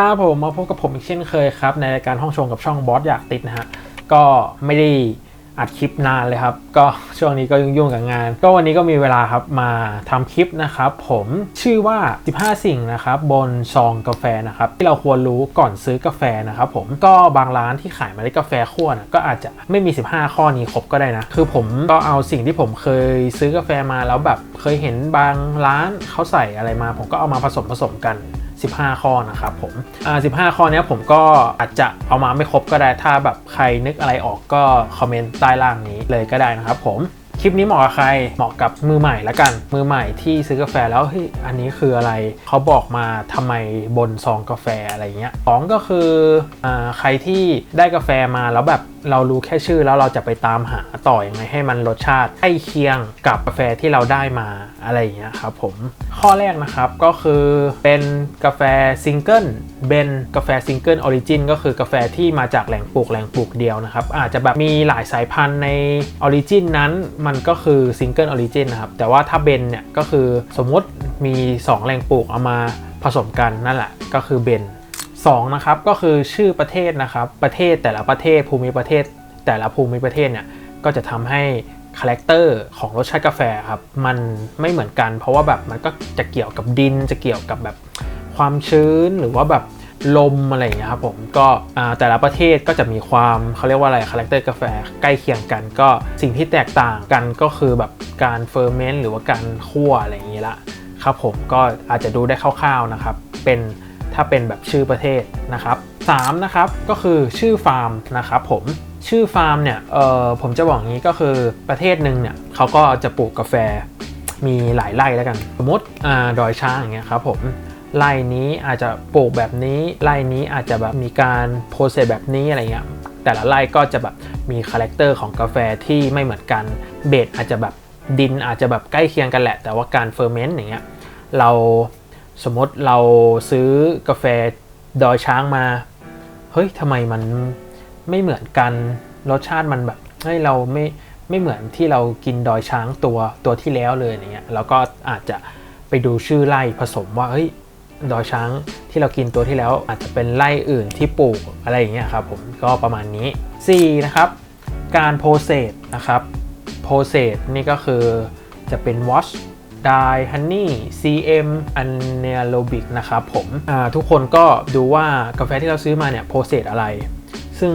ครับผมมาพบกับผมอีกเช่นเคยครับ ในรายการห้องชงกับช่องบอสอยากติดนะฮะก็ไม่ได้อัดคลิปนานเลยครับ ก็ช่วงนี้ก็ยุ่งๆกับงาน ก็วันนี้ก็มีเวลาครับมาทำคลิปนะครับ ผมชื่อว่า 15 สิ่งนะครับบนซองกาแฟนะครับ ที่เราควรรู้ก่อนซื้อกาแฟนะครับผมก็บางร้านที่ขายเมาเล็ดกาแฟขั้วนะก็อาจจะไม่มี 15 ข้อนี้ครบก็ได้นะ คือผมก็เอาสิ่งที่ผมเคยซื้อกาแฟมาแล้วแบบเคยเห็นบางร้านเขาใส่อะไรมา ผมก็เอามาผสมผสมกัน 15 ข้อนะครับผมอ่า15 ข้อนี้ผมก็อาจจะเอามาไม่ครบก็ได้ถ้าแบบใครนึกอะไรออกก็คอมเมนต์ใต้ล่างนี้เลยก็ได้นะครับผมคลิปนี้เหมาะกับใคร เหมาะกับมือใหม่ละกัน มือใหม่ที่ซื้อกาแฟแล้วเฮ้ย อันนี้คืออะไร เขาบอกมาทำไมบนซองกาแฟอะไรเงี้ยสองก็คืออ่าใครที่ได้กาแฟมาแล้วแบบ เรารู้แค่ชื่อแล้วเราจะไปตามหาต่ออยังไงให้มันรสชาติใกล้เคียงกับกาแฟที่เราได้มาอะไรอย่างเงี้ยครับผมข้อแรกนะครับก็คือเป็นกาแฟซิงเกิลเบนกาแฟซิงเกิลออริจินก็คือกาแฟที่มาจากแหล่งปลูกแหล่งปลูกเดียวนะครับ อาจจะแบบมีหลายสายพันธุ์ในออริจินนั้นมันก็คือซิงเกิลออริจินนะครับ แต่ว่าถ้าเบนเนี่ยก็คือสมมติมี 2 แหล่งปลูกเอามาผสมกันนั่นแหละก็คือเบน 2นะครับก็คือชื่อประเทศนะครับประเทศแต่ละประเทศภูมิประเทศ แต่ละภูมิประเทศเนี่ยก็จะทำให้คาแรคเตอร์ของรสชาติกาแฟครับมันไม่เหมือนกัน เพราะว่าแบบมันก็จะเกี่ยวกับดินจะเกี่ยวกับแบบความชื้นหรือว่าแบบลมอะไรอย่างเงี้ยครับผมก็อ่าแต่ละประเทศก็จะมีความเขาเรียกว่าอะไรคาแรคเตอร์กาแฟใกล้เคียงกัน ก็สิ่งที่แตกต่างกันก็คือแบบการเฟอร์เมนต์หรือว่าการคั่วอะไรอย่างงี้ละครับผมก็อาจจะดูได้คร่าวๆนะครับเป็น ถ้าเป็นแบบชื่อประเทศนะครับ3นะครับก็คือชื่อฟาร์มนะครับผมชื่อฟาร์มเนี่ยเออผมจะบอกงี้ก็คือประเทศหนึ่งเนี่ยเขาก็จะปลูกกาแฟมีหลายไร่แล้วกัน สมมติอ่าดอยช้างอย่างเงี้ยครับผมไร่นี้อาจจะปลูกแบบนี้ไร่นี้อาจจะแบบมีการโพสเซสแบบนี้อะไรเงี้ยแต่ละไร่ก็จะแบบมีคาแรคเตอร์ของกาแฟที่ไม่เหมือนกันเบสอาจจะแบบดินอาจจะแบบใกล้เคียงกันแหละ แต่ว่าการเฟอร์เมนต์อย่างเงี้ยเรา สมมติเราซื้อกาแฟดอยช้างมา เฮ้ยทำไมมันไม่เหมือนกัน รสชาติมันแบบเฮ้ยเราไม่ไม่เหมือนที่เรากินดอยช้างตัวตัวที่แล้วเลยอย่างเงี้ยแล้วก็อาจจะไปดูชื่อไร่ผสมว่าเฮ้ยดอยช้างที่เรากินตัวที่แล้วอาจจะเป็นไร่อื่นที่ปลูกอะไรอย่างเงี้ยครับผมก็ประมาณนี้ 4 นะครับ การโพเซสนะครับโพเซสนี่ก็คือจะเป็นวอช wash dye honey cm anaerobic นะครับผมทุกคนก็ดูว่ากาแฟที่เราซื้อมาเนี่ยโพเซสอะไร ซึ่ง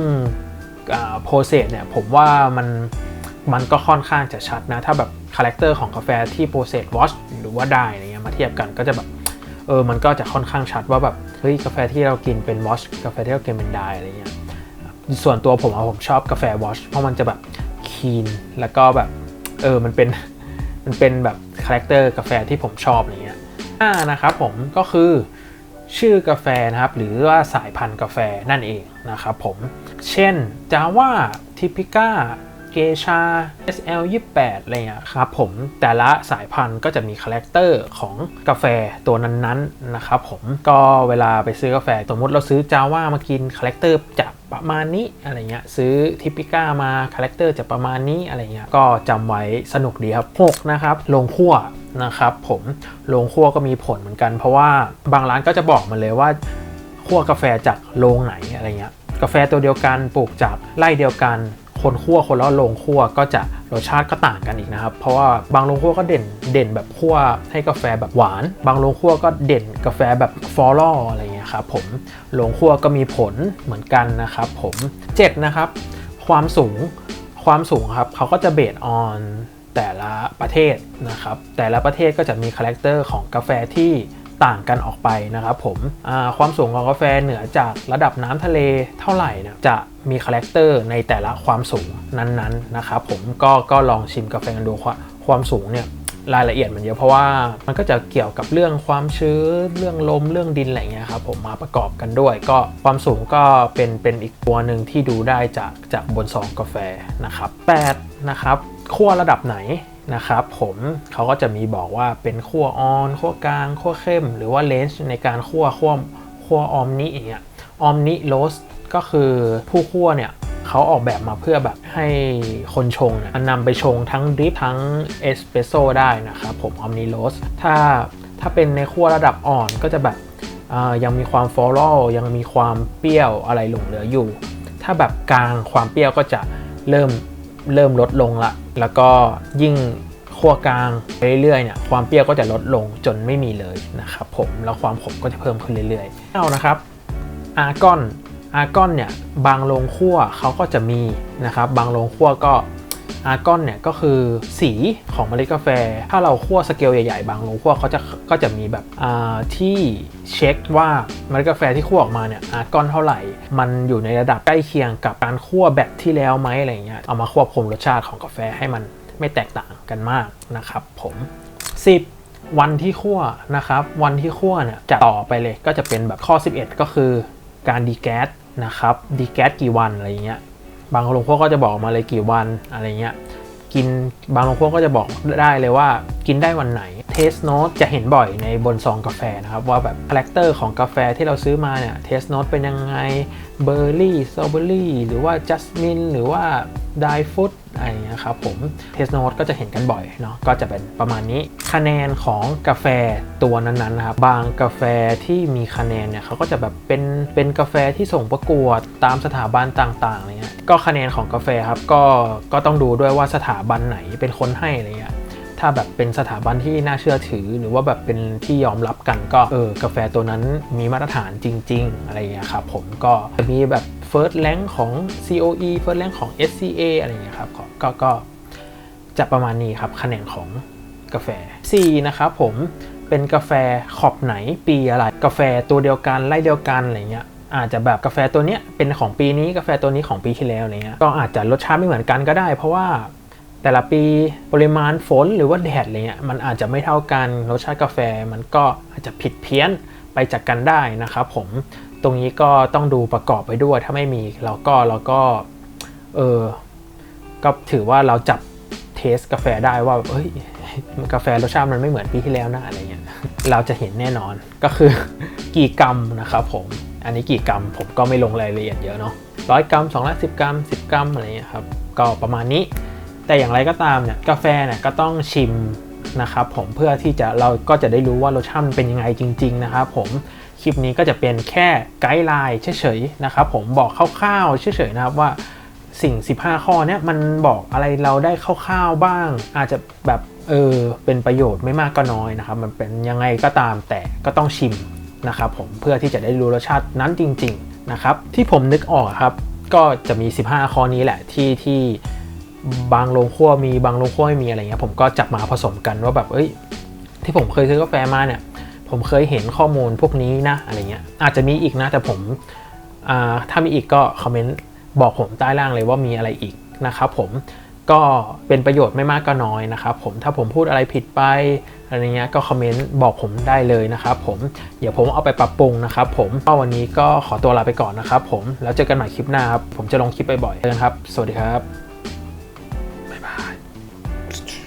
โปรเซสเนี่ยผมว่ามันมันก็ค่อนข้างจะชัดนะ ถ้าแบบคาแรคเตอร์ของกาแฟที่โปรเซสวอชหรือว่าได้อะไรเงี้ยมาเทียบกันก็จะแบบเออมันก็จะค่อนข้างชัดว่าแบบเฮ้ยกาแฟที่เรากินเป็นวอชกาแฟที่เรากินเป็นไดอะไรเงี้ยส่วนตัวผมอะผมชอบกาแฟวอชเพราะมันจะแบบคีนแล้วก็แบบเออมันเป็นมันเป็นแบบ คาแรคเตอร์กาแฟที่ผมชอบอะไรเงี้ยอ่านะครับผมก็คือชื่อกาแฟนะครับหรือว่าสายพันธุ์กาแฟนั่นเองนะครับผม เช่น Java Typica Geisha SL 28อะไรเงี้ยครับผมแต่ละสายพันธุ์ก็จะมีคาแรคเตอร์ของกาแฟตัวนั้นๆนะครับผมก็เวลาไปซื้อกาแฟสมมติเราซื้อ Java มากินคาแรคเตอร์จะ ประมาณนี้อะไรเงี้ยซื้อ Typica มาคาแรคเตอร์จะประมาณนี้อะไรเงี้ยก็จำไว้สนุกดีครับ6นะครับลงขั้วนะครับผมโรงคั่วก็มีผลเหมือนกัน เพราะว่าบางร้านก็จะบอกมาเลยว่าคั่วกาแฟจากโรงไหนอะไรเงี้ยกาแฟตัวเดียวกันปลูกจากไร่เดียวกัน คนคั่วคนละโรงคั่วก็จะรสชาติก็ต่างกันอีกนะครับ เพราะว่าบางโรงคั่วก็เด่นเด่นแบบคั่วให้กาแฟแบบหวาน บางโรงคั่วก็เด่นกาแฟแบบฟลอรัลอะไร เงี้ยครับผมโรงคั่วก็มีผลเหมือนกันนะครับผม7นะครับความสูงความสูงครับเขาก็จะเบสออนแต่ละประเทศนะครับแต่ละประเทศก็จะมีคาแรคเตอร์ของกาแฟที่ต่างกันออกไปนะครับผมความสูงของกาแฟเหนือจากระดับน้ำทะเลเท่าไหร่นะจะมีคาแรคเตอร์ในแต่ละความสูงนั้นๆนะครับผมก็ก็ลองชิมกาแฟกันดูความสูงเนี่ย รายละเอียดมันเยอะเพราะว่ามันก็จะเกี่ยวกับเรื่องความชื้นเรื่องลมเรื่องดินอะไรเงี้ยครับผมมาประกอบกันด้วย ก็ความสูงก็เป็นเป็นอีกตัวหนึ่งที่ดูได้จากจากบนซองกาแฟนะครับ8นะครับขั้วระดับไหนนะครับผมเขาก็จะมีบอกว่าเป็นขั้วออนขั้วกลางขั้วเข้ม หรือว่าเลนส์ในการขั้วขั้วขั้วออมนิอย่างเงี้ยออมนิโรสก็คือผู้ขั้วเนี่ย เขาออกแบบมาเพื่อแบบให้คนชงเนี่ยนำไปชงทั้งดริปทั้งเอสเปรสโซ่ได้นะครับผมออมนิโรสถ้าถ้าเป็นในขั้วระดับอ่อนก็จะแบบยังมีความฟลอรัลยังมีความเปรี้ยวอะไรหลงเหลืออยู่ ถ้าแบบกลางความเปรี้ยวก็จะเริ่มเริ่มลดลงละ แล้วก็ยิ่งคั่วกลางไปเรื่อยๆเนี่ยความเปรี้ยวก็จะลดลงจนไม่มีเลยนะครับผมแล้วความขมก็จะเพิ่มขึ้นเรื่อยๆเอานะครับอาร์กอน อาร์กอนเนี่ยบางโรงคั่วเขาก็จะมีนะครับบางโรงคั่วก็อาร์กอนเนี่ยก็คือสีของเมล็ดกาแฟ ถ้าเราคั่วสเกลใหญ่ๆ บางโรงคั่วเขาจะก็จะมีแบบที่เช็คว่าเมล็ดกาแฟที่คั่วออกมาเนี่ยอาร์กอนเท่าไหร่ มันอยู่ในระดับใกล้เคียงกับการคั่วแบบที่แล้วไหมอะไรเงี้ยเอามาควบคุมรสชาติของกาแฟให้มันไม่แตกต่างกันมากนะครับผม 10วันที่คั่วนะครับ วันที่คั่วเนี่ยจะต่อไปเลยก็จะเป็นแบบข้อ 11 ก็คือการดีแก๊ส นะครับดีแก๊สกี่วันอะไรเงี้ยบางโรงคั่วก็จะบอกมาเลยกี่วันอะไรเงี้ยกินบางโรงคั่วก็จะบอกได้เลยว่ากินได้วันไหนเทสโนตจะเห็นบ่อยในบนซองกาแฟนะครับว่าแบบคาแรคเตอร์ของกาแฟที่เราซื้อมาเนี่ยเทสโนตเป็นยังไงเบอร์รี่สตรอเบอรี่หรือว่าจัสมินหรือว่า ไดฟุตอะไรอย่างเงี้ยครับผมเทสโนตก็จะเห็นกันบ่อยเนาะก็จะเป็นประมาณนี้คะแนนของกาแฟตัวนั้นๆนะครับบางกาแฟที่มีคะแนนเนี่ยเขาก็จะแบบเป็นเป็นกาแฟที่ส่งประกวดตามสถาบันต่างๆอะไรเงี้ยก็คะแนนของกาแฟครับก็ก็ต้องดูด้วยว่าสถาบันไหนเป็นคนให้อะไรเงี้ยถ้าแบบเป็นสถาบันที่น่าเชื่อถือ หรือว่าแบบเป็นที่ยอมรับกันก็เออกาแฟตัวนั้นมีมาตรฐานจริง ๆ อะไรเงี้ยครับผมก็จะมีแบบ First Rank ของ COE First Rank ของ SCA อะไรอย่างเงี้ยครับก็ก็ก็จะประมาณนี้ครับคะแนนของกาแฟ C นะครับผมเป็นกาแฟขอบไหนปีอะไร กาแฟตัวเดียวกันไล่เดียวกันอะไรเงี้ยอาจจะแบบกาแฟตัวเนี้ยเป็นของปีนี้กาแฟตัวนี้ของปีที่แล้วอะไรเงี้ยก็อาจจะรสชาติไม่เหมือนกันก็ได้ เพราะว่าแต่ละปีปริมาณฝนหรือว่าแดดอะไรเงี้ยมันอาจจะไม่เท่ากันรสชาติกาแฟมันก็อาจจะผิดเพี้ยนไปจากกันได้นะครับผม ตรงนี้ก็ต้องดูประกอบไปด้วย ถ้าไม่มีเราก็เราก็เออก็ถือว่าเราจับเทสกาแฟได้ว่าเฮ้ยกาแฟรสชาติมันไม่เหมือนปีที่แล้วนะอะไรเงี้ยเราจะเห็นแน่นอนก็คือกี่กรัมนะครับผมอันนี้กี่กรัมผมก็ไม่ลงรายละเอียดเยอะเนาะร้อยกรัม210กรัม10กรัมอะไรเงี้ยครับก็ประมาณนี้แต่อย่างไรก็ตามเนี่ยกาแฟเนี่ยก็ต้องชิมนะครับผมเพื่อที่จะเราก็จะได้รู้ว่ารสชาติมันเป็นยังไงจริง ๆ นะครับผม คลิปนี้ก็จะเป็นแค่ไกด์ไลน์เฉยๆนะครับผมบอกคร่าวๆเฉยๆนะครับว่าสิ่ง 15 ข้อเนี่ยมันบอกอะไรเราได้คร่าวๆบ้าง อาจจะแบบเออเป็นประโยชน์ไม่มากก็น้อยนะครับ มันเป็นยังไงก็ตามแต่ก็ต้องชิมนะครับผมเพื่อที่จะได้รู้รสชาตินั้นจริง ๆนะครับ ที่ผมนึกออกครับก็จะมี 15 ข้อนี้แหละที่ที่บางโรงคั่วมีบางโรงคั่วไม่มีอะไรเงี้ยผมก็จับมาผสมกันว่าแบบเอ้ยที่ผมเคยซื้อกาแฟมาเนี่ย ผมเคยเห็นข้อมูลพวกนี้นะอะไรเงี้ยอาจจะมีอีกนะแต่ผมถ้ามีอีกก็คอมเมนต์บอกผมใต้ล่างเลยว่ามีอะไรอีกนะครับผมก็เป็นประโยชน์ไม่มากก็น้อยนะครับผมถ้าผมพูดอะไรผิดไปอะไรเงี้ยก็คอมเมนต์บอกผมได้เลยนะครับผมเดี๋ยวผมเอาไปปรับปรุงนะครับผมก็วันนี้ก็ขอตัวลาไปก่อนนะครับผมแล้วเจอกันใหม่คลิปหน้าครับผมจะลงคลิปบ่อยๆเจอกันครับ สวัสดีครับ